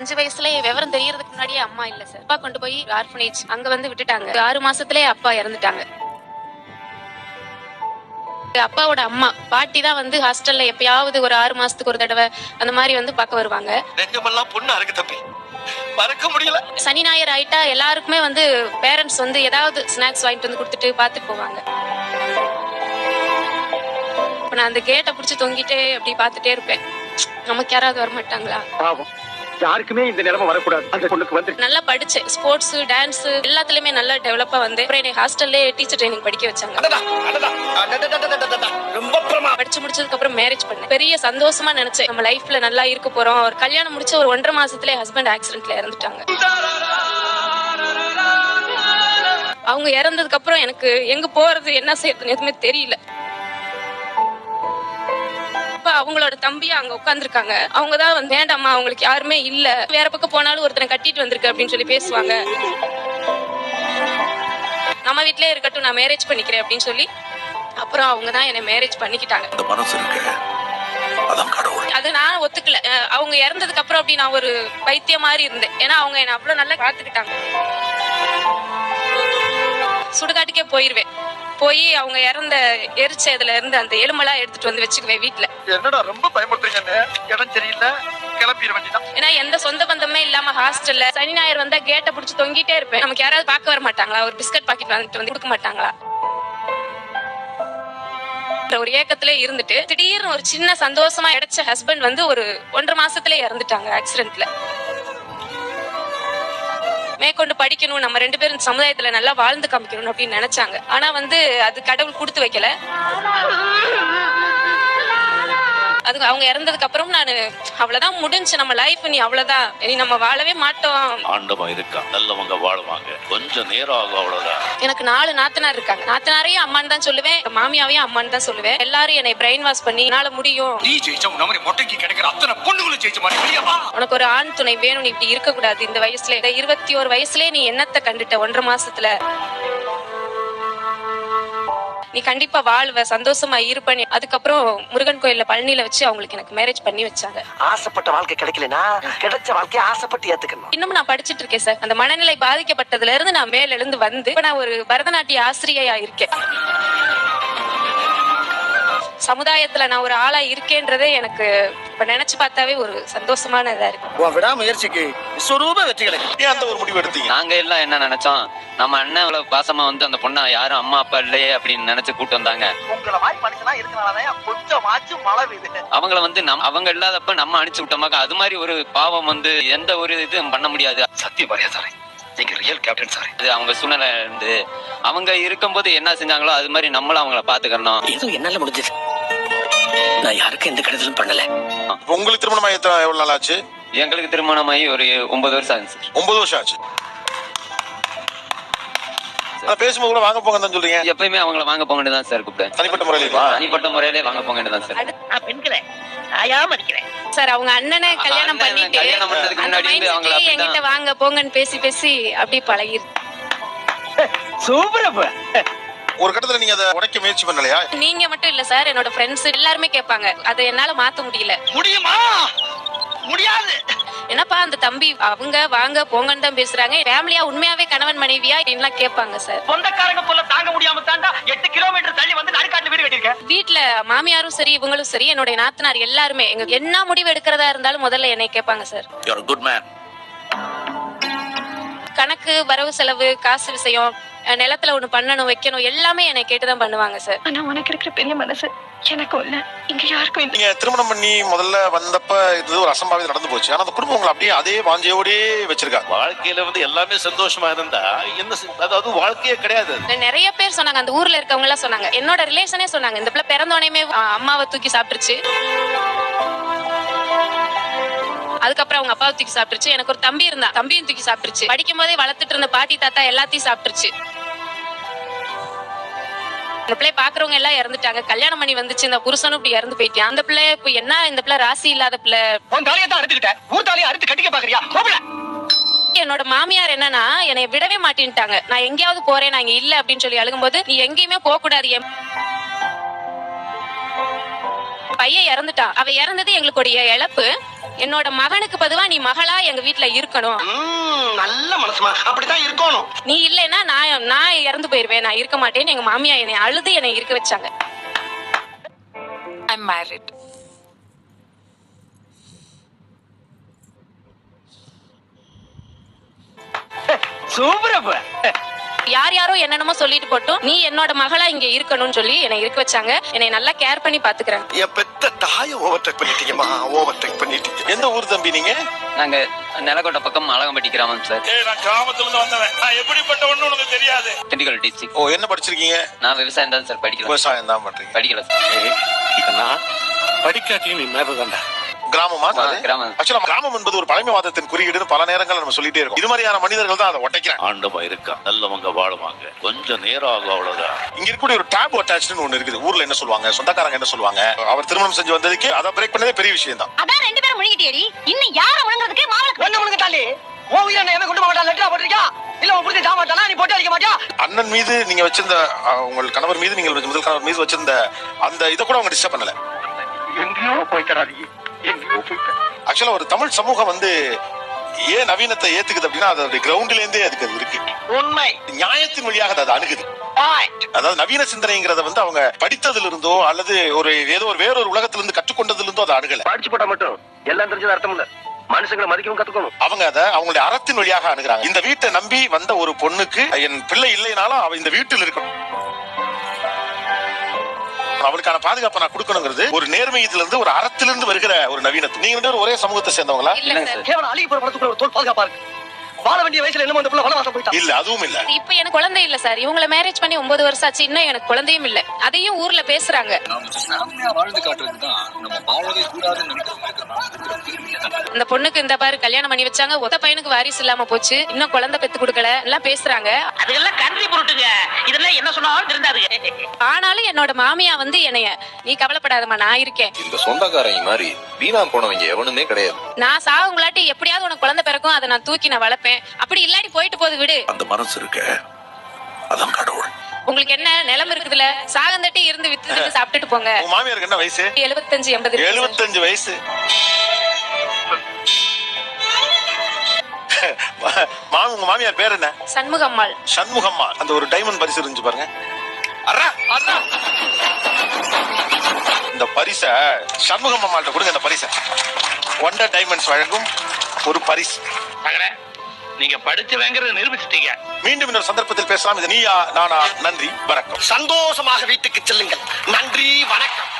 அஞ்சு வயசுல விவரம் தெரியறதுக்கு முன்னாடியே அம்மா இல்ல சார். அப்பா கொண்டு போய் ஆர்ஃபனேஜ் அங்க வந்து விட்டுட்டாங்க. ஆறு மாசத்துலயே அப்பா இறந்துட்டாங்க. அப்பாவோட அம்மா பாட்டி தான் வந்து ஹாஸ்டல்ல எப்பயாவது ஒரு ஆறு மாசத்துக்கு ஒரு தடவை அந்த மாதிரி வந்து பார்க்க வருவாங்க. நெஞ்சமெல்லாம் பொண்ணு அறக்கு தம்பி. மறக்க முடியல. சனி ஞாயிறு ஆயிட்டா எல்லாருக்குமே வந்து பேரண்ட்ஸ் வந்து ஏதாவது ஸ்நாக்ஸ் வாங்கிட்டு வந்து கொடுத்துட்டு பார்த்துட்டு போவாங்க. இப்ப நான் அந்த கேட்டை பிடிச்சி தொங்கிட்டே அப்படி பார்த்துட்டே இருப்பேன். நமக்கு யாராவது வர மாட்டாங்களா யாருக்குமே இந்த நிலைமை வரக்கூடாது. அந்த பொண்ணுக்கு வந்து நல்லா படிச்சேன் ஸ்போர்ட்ஸ் டான்ஸ் எல்லாத்துலயுமே நல்லா டெவலப்பா வந்து அப்புறம் என்னை ஹாஸ்டல்லே டீச்சர் ட்ரைனிங் படிக்க வச்சாங்க. ரொம்ப படிச்சு முடிச்சதுக்கு அப்புறம் மேரேஜ் பண்ணேன். பெரிய சந்தோஷமா நினைச்சேன். நம்ம லைஃப்ல நல்லா இருக்க போறோம். ஒரு கல்யாணம் முடிச்சு ஒரு ஒன்றரை மாசத்துல ஹஸ்பண்ட் ஆக்சிடென்ட்ல இறந்துட்டாங்க. அவங்க இறந்ததுக்கு அப்புறம் எனக்கு எங்க போறது என்ன செய்யறதுன்னு எதுவுமே தெரியல. அவங்களோட தம்பியா அங்க உட்கார்ந்திருக்காங்க. அவங்க தான் வந்து வேண்டாம்மா அவங்களுக்கு யாருமே இல்ல. வேற பக்கம் போனாலும் ஒருத்தனை கட்டிட்டு வந்திருக்கு அப்படின்னு சொல்லி பேசுவாங்க. நம்ம வீட்லயே இருக்கட்டும் நான் மேரேஜ் பண்ணிக்கிறேன் அப்படின்னு சொல்லி அப்புறம் அவங்க தான் என்னை மேரேஜ் பண்ணிக்கிட்டாங்க. அது நான் ஒத்துக்கல. அவங்க இறந்ததுக்கு அப்புறம் அப்படி நான் ஒரு பைத்தியம் மாதிரி இருந்தேன். ஏன்னா அவங்க என்ன அவ்வளவு நல்லா பாத்துக்கிட்டாங்க. சுடுகாட்டுக்கே போயிருவேன். போய் அவங்க இறந்த எரிச்சதுல இருந்து அந்த எலும்பெல்லாம் எடுத்துட்டு வந்து வச்சுக்குவேன் வீட்டுல என்னடா ரொம்ப பயமுறுத்துறீங்க இடம் சரியில்லை கிளம்பிட வேண்டியதான் ஏன்னா எந்த சொந்த பந்தமே இல்லாம ஹாஸ்டல்ல சனி ஞாயிறு வந்தா கேட்டை பிடிச்சி தொங்கிட்டே இருப்பேன். நமக்கு யாராவது பார்க்க வர மாட்டாங்களா? ஒரு பிஸ்கட் பாக்கெட் வாங்கிட்டு வந்து கொடுக்க மாட்டாங்களா? ஒரு ஏக்கத்துல இருந்துட்டு திடீர்னு ஒரு சின்ன சந்தோஷமா கிடைச்ச ஹஸ்பண்ட் வந்து ஒரு ஒன்றரை மாசத்துல இறந்துட்டாங்க ஆக்சிடென்ட்ல மேற்கொண்டு படிக்கணும் நம்ம ரெண்டு பேரும் சமுதாயத்துல நல்லா வாழ்ந்து காமிக்கணும் அப்படின்னு நினைச்சாங்க. ஆனா வந்து அது கடவுள் கொடுத்து வைக்கல. அது அவங்க இறந்ததுக்கு அப்புறம் நான் அவ்வளவுதான் முடிஞ்சு நம்ம லைஃப் நீ அவ்வளவுதான். இனி நம்ம வாழவே மாட்டோம். ஆண்டவன் இருக்கான். நல்லவங்க வாழ்வாங்க. கொஞ்சம் நேரம் ஆகும் அவ்வளவுதான். எனக்கு நாலு நாத்தனார் இருக்காங்க. நாத்தனாரையும் அம்மான்னு தான் சொல்லுவேன். மாமியாவையும் அம்மான்னு தான் சொல்லுவேன். எல்லாரும் என்னை பிரெயின் வாஷ் பண்ணி என்னால முடியும். நீ ஜெயிச்ச உன்ன மாதிரி மொட்டைக்கு கிடைக்கிற அத்தனை பொண்ணுகளும் ஜெயிச்ச மாதிரி வெளியவா உனக்கு ஒரு ஆண் துணை வேணும் நீ இப்படி இருக்க கூடாது இந்த வயசுல இந்த இருபத்தி ஒரு வயசுலயே நீ என்னத்தை கண்டுட்ட? ஒன்றரை மாசத்துல. நீ கண்டிப்பா வாழ்வ சந்தோஷமா இருப்ப நீ அதுக்கப்புறம் முருகன் கோயில்ல பழனியில வச்சு அவங்களுக்கு எனக்கு மேரேஜ் பண்ணி வச்சாங்க. ஆசைப்பட்ட வாழ்க்கை கிடைக்கலனா கிடைச்ச வாழ்க்கையை ஆசைப்பட்டு ஏத்துக்கணும். இன்னும் நான் படிச்சிட்டு இருக்கேன் சார். அந்த மனநிலை பாதிக்கப்பட்டதுல இருந்து நான் மேல எழுந்து வந்து இப்ப நான் ஒரு பரதநாட்டிய ஆசிரியையா இருக்கேன். சமுதாயத்துல நான் ஒரு ஆளா இருக்கேன்றதே எனக்கு இப்ப நினைச்சு பார்த்தாவே ஒரு சந்தோஷமான இதா இருக்கு விடாமுயற்சிக்கு விஸ்வரூப வெற்றி கிடைக்கும். அந்த ஒரு முடிவு எடுத்தீங்க? நாங்க எல்லாம் என்ன நினைச்சோம்? நம்ம அண்ணன் அவ்வளவு பாசமா வந்து அந்த பொண்ணை யாரும் அம்மா அப்பா இல்லையே அப்படின்னு நினைச்சு கூட்டு வந்தாங்க. உங்களை மாதிரி மனுஷனா இருக்கனாலதான் கொஞ்சமாச்சும் மழை பெய்யுது. அவங்கள வந்து நம் அவங்க இல்லாதப்ப நம்ம அனுப்பிச்சு விட்டோமாக்க அது மாதிரி ஒரு பாவம் வந்து எந்த ஒரு இதுவும் பண்ண முடியாது. சத்தியம் பாரியா சாரே நீங்க ரியல் கேப்டன் சாரே. அது அவங்க சூழ்நிலை இருந்து. அவங்க இருக்கும்போது என்ன செஞ்சாங்களோ அது மாதிரி நம்மளும் அவங்கள பாத்துக்கணும். ஏதோ என்னால முடிஞ்சது. நான் யாருக்கும் எந்த கெடுதலும் பண்ணல. உங்களுக்கு திருமணம் ஆகி எத்தனை- எவ்வளவு நாள் ஆச்சு எங்களுக்கு திருமணமாகி ஒரு ஒன்பது வருஷம் ஆச்சு சார் ஒன்பது வருஷம் ஆச்சு. ஆனா பேசும்போது கூட வாங்க போங்க தான் சொல்றீங்க. எப்பயுமே அவங்கள வாங்க போங்கன்னு தான் சார் கூப்பிட்டேன். தனிப்பட்ட முறையிலா தனிப்பட்ட முறையிலே வாங்க போங்கன்னு தான் சார் நான் பெண்கிறேன் தாயாம இருக்கிறேன் சார் அவங்க அண்ணனை கல்யாணம் அண்ணன் பண்ணிட்டு கல்யாணம் பண்ணதுக்கு அந்த முன்னாடி மைண்ட் இருந்து அவங்கள என்கிட்ட அப்படிதான். வாங்க போங்கன்னு பேசி பேசி அப்படியே பழகிருக்கு சூப்பர் அப்ப. ஒரு கட்டத்துல நீங்க அதை உடைக்க முயற்சி பண்ணலையா? நீங்க மட்டும் இல்ல சார் என்னோட ஃப்ரெண்ட்ஸ் எல்லாருமே கேட்பாங்க. அதை என்னால மாத்த முடியல. முடியுமா? முடியாது. என்னப்பா அந்த தம்பி அவங்க வாங்க போங்கன்னு தான் பேசுறாங்க. ஃபேமிலியா உண்மையாவே கணவன் மனைவியா? அப்படின்லாம் கேட்பாங்க சார். சொந்தக்காரங்க போல தாங்க முடியாம தாண்டா எட்டு கிலோமீட்டர் தள்ளி வந்து நடுக்காட்டுல வீடு கட்டியிருக்கேன். வீட்ல மாமியாரும் சரி இவங்களும் சரி என்னுடைய நாத்தனார் எல்லாருமே எங்க என்ன முடிவு எடுக்கிறதா இருந்தாலும் முதல்ல என்னை கேட்பாங்க சார். குட் மேன் கணக்கு வரவு செலவு காசு விஷயம் நிலத்துல ஒண்ணு பண்ணணும் வைக்கணும் எல்லாமே என்னை கேட்டுதான் பண்ணுவாங்க சார் ஆனா உனக்கு இருக்கிற பெரிய மனசு எனக்கும் இல்ல. இங்க யாருக்கும் இல்ல. நீங்க திருமணம் பண்ணி முதல்ல வந்தப்ப இது ஒரு அசம்பாவிதம் நடந்து போச்சு. ஆனா அந்த குடும்பம் உங்களை அப்படியே அதே வாஞ்சையோடயே வச்சிருக்காங்க வாழ்க்கையில வந்து எல்லாமே சந்தோஷமா இருந்தா என்ன அதாவது வாழ்க்கையே கிடையாது. நிறைய பேர் சொன்னாங்க அந்த ஊர்ல இருக்கவங்க எல்லாம் சொன்னாங்க. என்னோட ரிலேஷனே சொன்னாங்க. இந்த பிள்ளை பிறந்தோடனே அம்மாவை தூக்கி சாப்பிட்டுருச்சு. அதுக்கப்புறம் அவங்க அப்பாவை தூக்கி சாப்பிட்டுருச்சு. எனக்கு ஒரு தம்பி இருந்தா தம்பியும் தூக்கி சாப்பிட்டுருச்சு. படிக்கும் போதே வளர்த்துட்டு இருந்த பாட்டி தாத்தா எல்லாத்தையும் சாப்பிட்டுருச்சு. இந்த பிள்ளை பாக்குறவங்க எல்லாம் இறந்துட்டாங்க. கல்யாணம் பண்ணி வந்துச்சு. இந்த புருஷனும் இப்படி இறந்து போயிட்டான். அந்த பிள்ளை இப்ப என்ன இந்த பிள்ளை ராசி இல்லாத பிள்ளை? உன் தாலியை தான் அறுத்துக்கிட்ட. ஊர் தாலியை அறுத்து கட்டிக்க பாக்குறியா? கோபல என்னோட மாமியார் என்னன்னா என்னை விடவே மாட்டேன்ட்டாங்க. நான் எங்கேயாவது போறேன் நான் இங்க இல்ல அப்படின்னு சொல்லி அழுகும்போது நீ எங்கேயுமே போக கூடாது பையன் இறந்துட்டான் அவ இறந்தது எங்களுடைய இழப்பு. என்னோட மகனுக்கு பதுவா நீ மகளா எங்க வீட்ல இருக்கணும். நல்ல மனசுமா. அப்படித்தான் இருக்கணும். நீ இல்லைன்னா நான் நான் இறந்து போயிருவேன். நான் இருக்க மாட்டேன்னு எங்க மாமியா என்னை அழுது என்னை இருக்க வச்சாங்க. ஐம் மேரிட் சூப்பர் அப்ப. யார் யாரோ என்னென்னமோ சொல்லிட்டு போட்டும். நீ என்னோட மகளா இங்க இருக்கணும்னு சொல்லி என்னை இருக்க வச்சாங்க. என்னை நல்லா கேர் பண்ணி பாத்துக்கிறாங்க என் பெத்த தாயை ஓவர்டேக் பண்ணிட்டீங்கம்மா ஓவர்டேக் பண்ணிட்டீங்க. எந்த ஊர் தம்பி நீங்க? நாங்க நிலக்கோட்டை பக்கம் அழகம்பட்டி கிராமம் சார். ஏய் நான் கிராமத்துல இருந்து வந்தவன். நான் எப்படிப்பட்ட ஒண்ணு உனக்கு தெரியாது. திண்டுக்கல் டிஸ்ட்ரிக்ட் ஓ என்ன படிச்சிருக்கீங்க? நான் விவசாயம் தான் சார் படிக்கிறேன் விவசாயம் தான் பண்றீங்க. படிக்கல சார். படிக்காட்டியும் நீ மேலதான்டா கிராமமா கிராமம். ஆக்சுவலா கிராமம் என்பது ஒரு பழமைவாதத்தின் குறியீடுன்னு பல நேரங்கள் நம்ம சொல்லிட்டே இருக்கோம். இது மாதிரியான மனிதர்கள் தான் அதை உடைக்கிறாங்க. ஆண்டவன் இருக்கான் நல்லவங்க வாழுவாங்க. கொஞ்சம் நேரம் ஆகும் அவ்வளவுதான். இங்க இருக்கக்கூடிய ஒரு டேப் அட்டாச்னு ஒண்ணு இருக்குது. ஊர்ல என்ன சொல்லுவாங்க? சொந்தக்காரங்க என்ன சொல்லுவாங்க? அவர் திருமணம் செஞ்சு வந்ததுக்கு அதை பிரேக் பண்ணதே பெரிய விஷயம் தான். அதான் ரெண்டு பேரும் முழுகிட்டேடி இன்னும் யார முழுங்கிறதுக்கு மாவளுக்கு ஒண்ணு முழுங்க தாலி உன் உயிரை என்ன கொண்டு மாட்டா லெட்டரா இல்ல உன் புரிஞ்சு மாட்டானா நீ போட்டு அடிக்க மாட்டியா? அண்ணன் மீது நீங்க வச்சிருந்த உங்கள் கணவர் மீது நீங்கள் முதல் கணவர் மீது வச்சிருந்த அந்த இதை கூட அவங்க டிஸ்டர்ப் பண்ணல. எங்கேயோ போய்த்த ஆக்சுவலா ஒரு தமிழ் சமூகம் வந்து ஏன் நவீனத்தை ஏத்துக்குது அப்படின்னா அதோட கிரவுண்ட்ல இருந்தே அதுக்கு அது இருக்கு. உண்மை. நியாயத்தின் வழியாக அது அணுகுது. அதாவது நவீன சிந்தனைங்கிறத வந்து அவங்க படித்ததுல இருந்தோ அல்லது ஒரு ஏதோ ஒரு வேறொரு உலகத்துல இருந்து கற்றுக்கொண்டதுல இருந்தோ அதை அணுகல. படிச்சு போட்டா மட்டும் எல்லாம் தெரிஞ்சது அர்த்தம் இல்ல. மனுஷங்களை மதிக்கவும் கத்துக்கணும். அவங்க அதை அவங்களுடைய அறத்தின் வழியாக அணுகுறாங்க. இந்த வீட்டை நம்பி வந்த ஒரு பொண்ணுக்கு என் பிள்ளை இல்லைனாலும் அவ இந்த வீட்டில் இருக்கணும். அவளுக்கான பாதுகாப்பை நான் கொடுக்கணுங்கிறது ஒரு நேர்மையத்துல இருந்து ஒரு அறத்திலிருந்து வருகிற ஒரு நவீனத்து நீங்க ஒரே சமூகத்தை சேர்ந்தவங்களா? இல்ல சார். கேவலம் அழுகி ஒரு தோல் பாதுகாப்பா இருக்கு. வாழ வேண்டிய வயசுல என்னமோ இந்த புள்ள வளவாசம் போயிட்டா இல்ல அதுவும் இல்ல. இப்ப எனக்கு குழந்தை இல்ல சார். இவங்கள மேரேஜ் பண்ணி ஒன்பது வருஷம் ஆச்சு. இன்னும் எனக்கு குழந்தையும் இல்ல. அதையும் ஊர்ல பேசுறாங்க. இந்த பொண்ணுக்கு இந்த பாரு கல்யாணம் பண்ணி வச்சாங்க. ஒத்த பையனுக்கு வாரிசு இல்லாம போச்சு. இன்னும் குழந்தை பெத்து கொடுக்கல. எல்லாம் பேசுறாங்க. அதெல்லாம் பொருட்டுங்க. இதெல்லாம் என்ன சொன்னாலும் ஆனாலும் என்னோட மாமியா வந்து என்னைய நீ கவலைப்படாதம்மா நான் இருக்கேன். இந்த சொந்தக்காரங்க மாதிரி வீணா போனவங்க எவனுமே கிடையாது. நான் சாகுங்களாட்டி எப்படியாவது உனக்கு குழந்தை பிறக்கும். அதை நான் தூக்கி நான் வளர்ப்பேன். அப்படி இல்லாட்டி போயிட்டு போகுது விடு. அந்த மனசு இருக்க? அதான் கடவுள். உங்களுக்கு என்ன நிலம் இருக்குதுல? சாகந்தட்டி இருந்து வித்துட்டு சாப்பிட்டுட்டு போங்க. உங்க மாமியாருக்கு என்ன வயசு? எழுபத்தஞ்சு எண்பது. எழுபத்தஞ்சு வயசு. மாமி உங்க மாமியார் பேர் என்ன? சண்முகம்மாள். சண்முகம்மா அந்த ஒரு டைமண்ட் பரிசு இருந்துச்சு பாருங்க. இந்த பரிச சண்முகம் அம்மாள்கிட்ட கொடுங்க இந்த பரிசை. ஒண்டர் டைமண்ட்ஸ் வழங்கும் ஒரு பரிசு. நீங்க படிச்சவங்கிறத நிரூபிச்சிட்டீங்க. மீண்டும் இன்னொரு சந்தர்ப்பத்தில் பேசலாம். இது நீயா நானா நன்றி வணக்கம். சந்தோஷமாக வீட்டுக்கு செல்லுங்கள். நன்றி வணக்கம்.